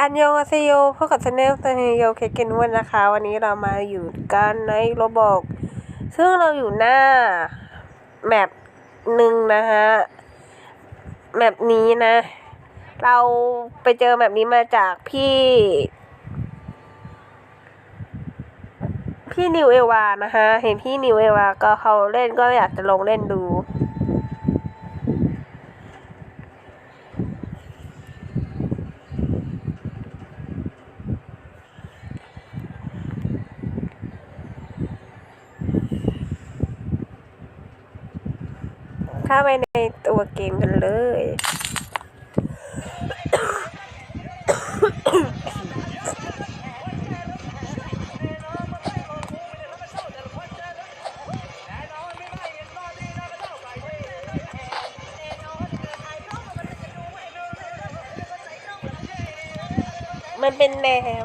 อันยองอาเซโยพบกับชาแนลตาเฮโยเคเกนวันนะคะ วันนี้เรามาอยู่กันในโรบอกซึ่งเราอยู่หน้า แมปหนึ่งนะฮะ แมปนี้นะ เราไปเจอแมปนี้มาจากพี่ พี่นิวเอวานะคะเห็นพี่นิวเอวาก็เขาเล่นก็อยากจะลงเล่นดูาไปในตัวเกมกันเลย มันเป็นแนว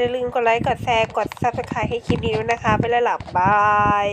อย่าลืมกดไลค์ กดแชร์ กด subscribe ให้คลิปนี้ด้วยนะคะ ไปแล้วหลับบาย